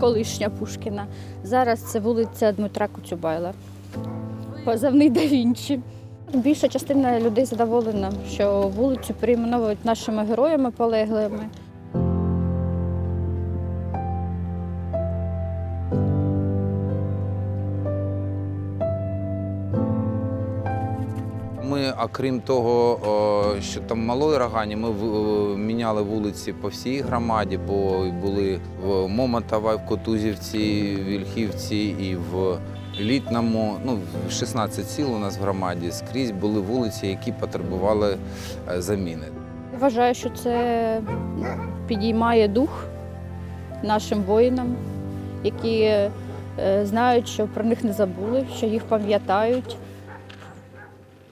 колишня Пушкіна. Зараз це вулиця Дмитра Куцюбайла. Позивний да Вінчі. Більша частина людей задоволена, що вулицю перейменовують нашими героями полеглими. Ми, окрім того, що там малої рогані, ми міняли вулиці по всій громаді, бо були в Момотова, в Котузівці, в Ільхівці і в Літному. Ну, 16 сіл у нас в громаді. Скрізь були вулиці, які потребували е, заміни. Вважаю, що це підіймає дух нашим воїнам, які е, знають, що про них не забули, що їх пам'ятають.